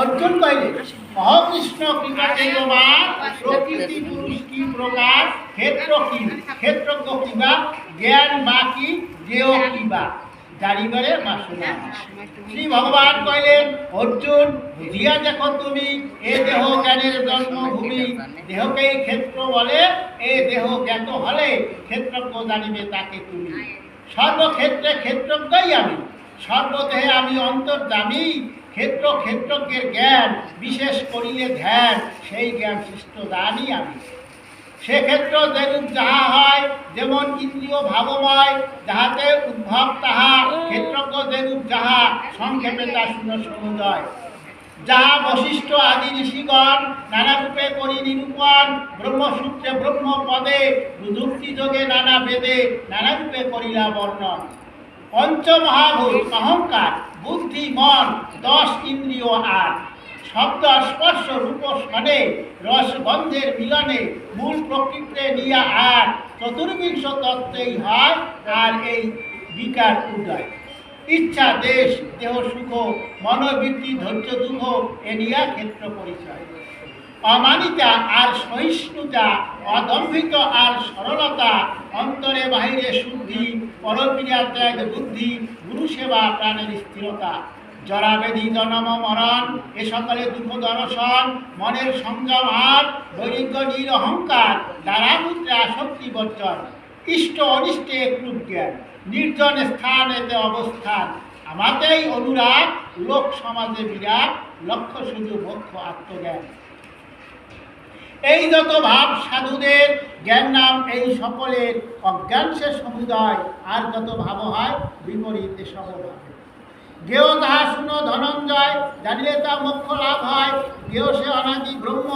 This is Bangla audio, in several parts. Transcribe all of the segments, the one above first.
অর্জুন কইলে অহকৃষ্ণ কৃপাতে তোমার প্রকৃতি পুরুষ কি প্রকার? ক্ষেত্র কি? ক্ষেত্রজ্ঞ কিবা জ্ঞান বা কি? জ্ঞেয় কিবা জানিবারে বাসনা শ্রী ভগবান কইলেন অর্জুন, বুঝিয়া দেখো তুমি, এ দেহ জ্ঞানের জন্মভূমি। দেহকেই ক্ষেত্র বলে, এ দেহ জ্ঞাত হলে ক্ষেত্রজ্ঞ জানিবে তাকে তুমি। সর্বক্ষেত্রে ক্ষেত্রজ্ঞই আমি, সর্বদেহে আমি অন্তর্জামী ক্ষেত্র ক্ষেত্রজ্ঞের জ্ঞান, বিশেষ করিলে ধ্যান, সেই জ্ঞান সৃষ্ট দানই আমি। সেক্ষেত্র যেরূপ যাহা হয়, যেমন ইন্দ্রিয় ভাবময়, যাহাতে উদ্ভব তাহা, ক্ষেত্রজ্ঞ যেরূপ যাহা, সংক্ষেপে তা শুনো সমুদয় যাহা বশিষ্ঠ আদি ঋষিগণ, নানা রূপে করি নিরূপণ, ব্রহ্মসূত্রে ব্রহ্মপদে যুক্তি যোগে নানা বেদে, নানা রূপে করিলা বর্ণন। পঞ্চমহাভূত অহংকার, বুদ্ধি, মন, দশ ইন্দ্রিয় আর। শব্দ স্পর্শ রূপ স্বরে, রস গন্ধের মিলনে মূল প্রকৃতিতে নিয়ে আর চতুর্বিংশ তত্ত্বেই হয় আর এই বিকার উদয়। ইচ্ছা, দেশ, দেহ, সুখ, মনোবৃত্তি, ধৈর্য, দুঃখ, এ নিয়া ক্ষেত্র পরিচয়। অমানিতা আর সহিষ্ণুতা, অদম্ভিত আর সরলতা, অন্তরে বাহিরে শুদ্ধি পরপিয়া ত্যাগ বুদ্ধি, গুরু সেবা, প্রাণের স্থিরতা। জরাবেদি জনম মরণ, এ সকলে দুঃখ দর্শন, মনের সংযম আর দৈরিক নীল অহংকার দ্বারা পুত্রে আসক্তি বর্জন। ইষ্ট অনিষ্টে একরূপ জ্ঞান, নির্জন স্থান এতে অবস্থান। আমাতেই অনুরাগ, লোক সমাজে বিরাট লক্ষ্য শুধু মোক্ষ আত্মজ্ঞান। এই যত ভাব সাধুদের, জ্ঞান নাম এই সকলের অজ্ঞান সে সমুদয়, আর যত ভাব হয় বিপরীত এসব ভাবে। গেও তাহা শুনো ধনঞ্জয়, জানিলে তা মোক্ষ লাভ হয়। গেও সে অনাদি ব্রহ্ম,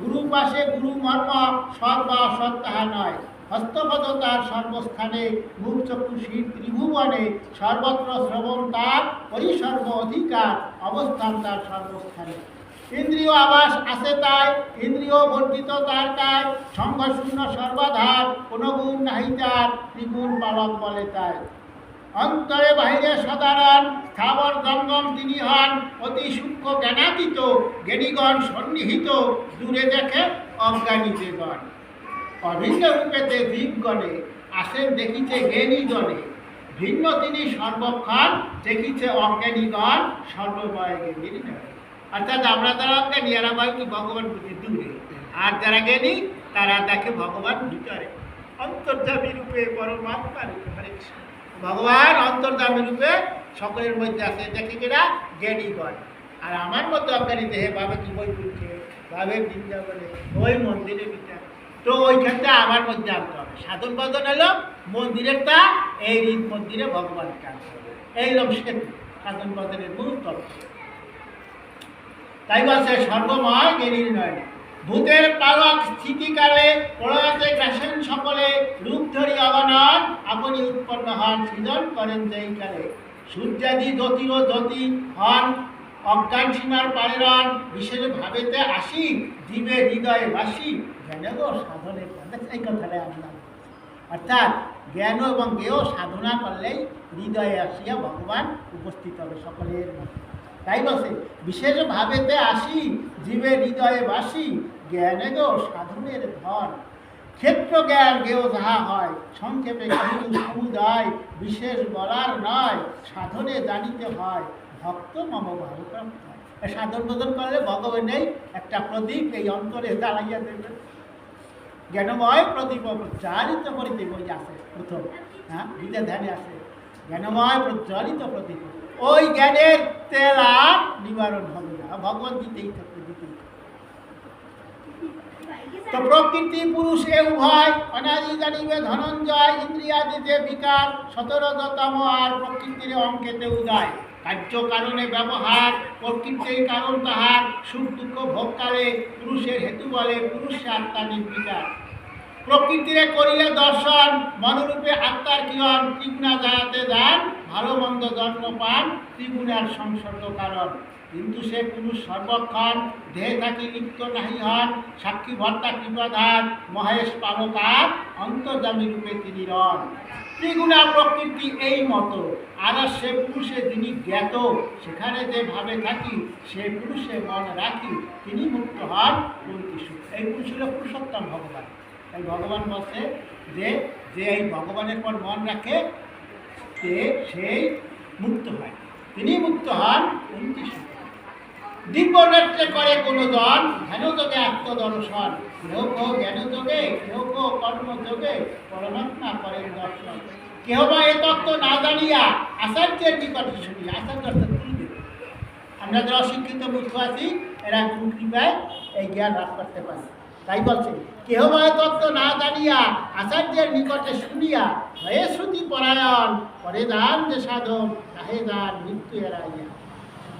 গুরু পাশে গুরু মর্ম, সৎ বা অসৎ তাহা নয়। হস্তপদ তার সর্বস্থানে, মুখ চক্ষু শীত ত্রিভুবনে, সর্বত্র শ্রবণ তার পরিসর্ব অধিকার, অবস্থান তার সর্বস্থানে। ইন্দ্রিয় আবাস আছে তাই, ইন্দ্রিয় বর্ধিত তার তাই সঙ্গ শূন্য সর্বাধার কোনো গুণ নাহি তার, ত্রিগুণ পালক বলে তাই। অন্তরে বাহিরে সাধারণ স্থাবর জঙ্গম তিনি হন অতি সূক্ষ্ম জ্ঞানাতীত, জ্ঞানীগণ সন্নিহিত, দূরে দেখে অজ্ঞানীতে গণ অভিন্ন রূপেতে জীবগণে, আসেন দেখিছে জ্ঞানী জনে ভিন্ন তিনি সর্বক্ষণ দেখিছে অজ্ঞানীগণ সর্বময় জ্ঞানীর। অর্থাৎ আমরা যারা অজ্ঞানী এরা কি ভগবান বুঝি দূরে। আর যারা জ্ঞানী, তারা তাকে ভগবান ভিতরে, অন্তর্যামী রূপে পরমাত্মা রূপে হরে কৃষ্ণ। ভগবান অন্তর্যামী রূপে সকলের মধ্যে আছে দেখে কিনা? জ্ঞানীগণ আর আমার মতো অজ্ঞানী দেহে ভাবে কি বই করছে ভাবে বৃন্দাবনে, ওই মন্দিরে ভিতরে তো ওইখানটা আমার মধ্যে আনতে হবে। সাধন বদন হলো মন্দিরেরটা, এই মন্দিরে ভগবান কাজ করবে এই লোক সেতু সাধন বদনের মূল তত্ত্ব। তাই বলছে, সর্বময় জ্ঞানীর নয়। ভূতের পালক স্থিতিকালে প্রলয়তে গ্রাসেন সকলে রূপ ধরি অগণন আপনি উৎপন্ন হন, সৃজন করেন যেই কালে সূর্যাদি জ্যোতির জ্যোতি হন, অজ্ঞান সীমার পারেরন বিশেষ ভাবেতে আসি, জীবে হৃদয়ে বাসি। জ্ঞানেও সাধনে এই কথাটা আমরা অর্থাৎ জ্ঞান এবং জ্ঞেয় সাধনা করলেই হৃদয়ে আসিয়া ভগবান উপস্থিত হবে সকলের মধ্যে। তাই বসে বিশেষ ভাবেতে আসি, জীবে হৃদয়ে বাসি, জ্ঞানে গো সাধনের ধন। ক্ষেত্র জ্ঞান জ্ঞেয় যাহা হয়, সংক্ষেপে কিন্তু বিশেষ বলার নয়, সাধনে জানিতে হয়। ভক্ত মম ভাবপ্রাপ্ত সাধন বোধন করলে ভগবানেই একটা প্রদীপ এই অন্তরে দাঁড়াইয়া দেবে। জ্ঞানময় প্রদীপ প্রজ্বালিত করিতে বই আছে প্রথম হ্যাঁ ধ্যানে আছে। জ্ঞানময় প্রজ্বলিত প্রদীপ ওই জ্ঞানের তেল আর নিবারণ হবে না। ভগবান দিতেই থাকবে, দিতেই তো প্রকৃতি, পুরুষ এ উভয়, অনাদি জানিবে ধনঞ্জয়, ইন্দ্রিয়াদিতে বিকার, সতেরোতম আর প্রকৃতির অঙ্কেতে উদয়। কার্য কারণে ব্যবহার, প্রকৃতির কারণ তাহার। সুখ দুঃখ ভোগকালে পুরুষের হেতু বলে পুরুষে আত্মা নির্বিকার। প্রকৃতিরে করিলে দর্শন, মনোরূপে আত্মার কিরণ ত্রিগুণা যাহাতে যান ভালো মন্দ জন্ম পান, ত্রিগুণার সংসর্গ কারণ। কিন্তু সে পুরুষ সর্বক্ষণ, দেহে থাকি লিপ্ত নাহি হন, সাক্ষী ভর্তা কৃপাধার, মহেশ পালকার অন্তর্জামী রূপে তিনি রন। ত্রিগুণা প্রকৃতি এই মতো। আর সে পুরুষে যিনি জ্ঞাত, সেখানে যে ভাবে থাকি, সে পুরুষে মন রাখি, তিনি মুক্ত হন এই পুরুষ হল পুরুষোত্তম ভগবান। তাই ভগবান বলছে যে যে এই ভগবানের পর মন রাখে, সে সেই মুক্ত হয়। তিনি মুক্ত হন কুন্তি সুখ দিব্যনৃত্য করে কোনো জন ধ্যান যোগে আত্মদর্শন। কেহ কেহ জ্ঞান যোগে কেহ কেহ কর্ম যোগে পরমাত্মা করেন দর্শন। কেহ বা এ তত্ত্ব না জানিয়া আচার্যের নিকটে শুনি আচার্য। আমরা যারা অশিক্ষিত মূর্খ আছি, এরা গুরু কৃপায় এই জ্ঞান লাভ করতে পারে তাই বলছে কেহ বা তত্ত্ব না জানিয়া আচার্যের নিকটে শুনিয়া হয়ে শ্রুতি পরায়ণ করে দান যে সাধন, তাহে দান মৃত্যু এড়াইয়া।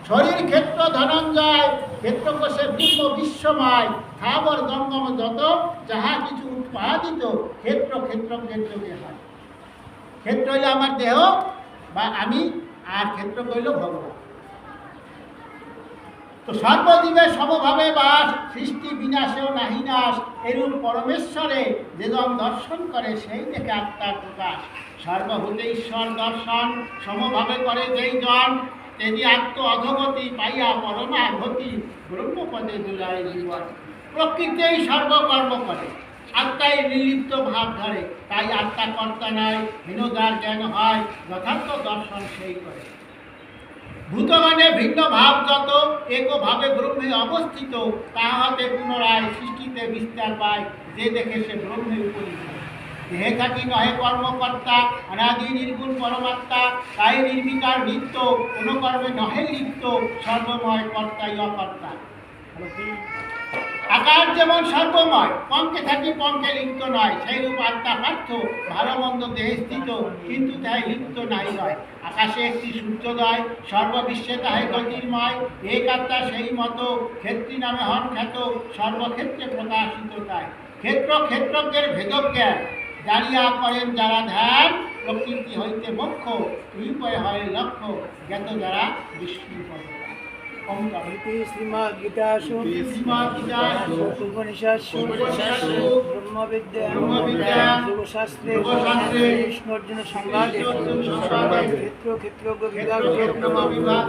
শরীর ক্ষেত্র ধনঞ্জয়, ক্ষেত্রকোষে ব্রহ্ম বিশ্বময় স্থাবর গঙ্গম যত, যাহা কিছু উৎপাদিত ক্ষেত্র ক্ষেত্র ক্ষেত্রকে হয়। ক্ষেত্র হইল আমার দেহ বা আমি, আর ক্ষেত্র কইল ভগবান। তো সর্বজীবের সমভাবে বাস, সৃষ্টি বিনাশেও নাহি নাশ, এরূপ পরমেশ্বরে যেজন দর্শন করে, সেই থেকে আত্মার প্রকাশ। সর্বভূতে ঈশ্বর দর্শন, সমভাবে করে যেই জন, তেজি আত্ম অধগতি পাইয়া পরমা গতি ব্রহ্মপদে জুড়ায় জীবন। প্রকৃতিই সর্বকর্ম করে, আত্মাই নিলিপ্ত ভাব ধরে, তাই আত্মা কর্তা নয় হীনদার জ্ঞান হয়, যথার্থ দর্শন সেই করে। ভূতগণে ভিন্ন ভাব যত, একভাবে ব্রহ্মে অবস্থিত, তাহাতে পুনরায় সৃষ্টিতে বিস্তার পায়, যে দেখে সে ব্রহ্মে উপনীত। দেহে থাকি নহে কর্মকর্তা, অনাদি নির্গুণ পরমাত্মা, তাই নির্বিকার নিত্য, কোনো কর্মে নহে লিপ্ত, সর্বময় কর্তাই অকর্তা আকার যেমন সর্বময়, পঙ্কে থাকি পঙ্কে লিপ্ত নয় সেই রূপ আত্মা পার্থ ভালো মন্দ দেহে স্থিত, কিন্তু তাই লিপ্ত নাই নয়। আকাশে একটি সূর্যোদয়, সর্ববিশ্বে তাহে গতির্ময় এক আত্মা সেই মতো, ক্ষেত্রী নামে হন খ্যাত সর্বক্ষেত্রে প্রকাশিত তাই। ক্ষেত্র ক্ষেত্রজ্ঞের ভেদজ্ঞান, জানিয়া করেন যারা ধ্যান, প্রকৃতি হইতে মোক্ষ এই হয় লক্ষ্য, জ্ঞাত যারা বিষ্ণু ইতি শ্রীমদ্গীতাসু শ্রীমদ্গীতাসু উপনিষৎসু ব্রহ্মবিদ্যা যোগশাস্ত্রে যোগশাস্ত্রে কৃষ্ণর্জুন সংবাদে ক্ষেত্র ক্ষেত্রজ্ঞ বিভাগ ক্ষেত্রজ্ঞ বিভাগ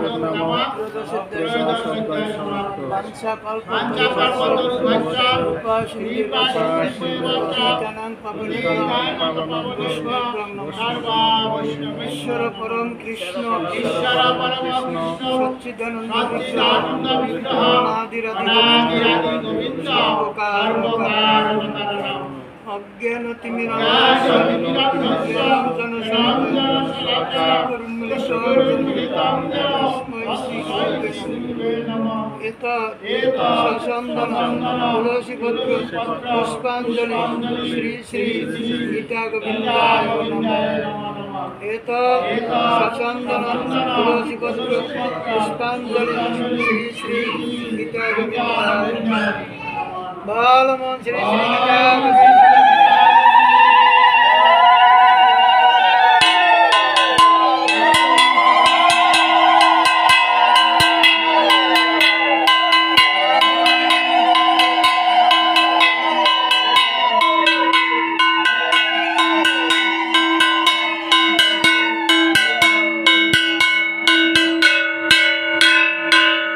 ঈশ্বর পরম কৃষ্ণ ঈশ্বর সচ্চিদানন্দ বিগ্রহ অনাদিরাদি গোবিন্দ কারণম তুলসীপত্র পুষ্পাঞ্জলি শ্রী শ্রী গীতা গোবিন্দায় এত সচন্দন তুলসীপত্র পুষ্পাঞ্জলি শ্রী শ্রী গীতা বালমন শ্রী শ্রী গীতা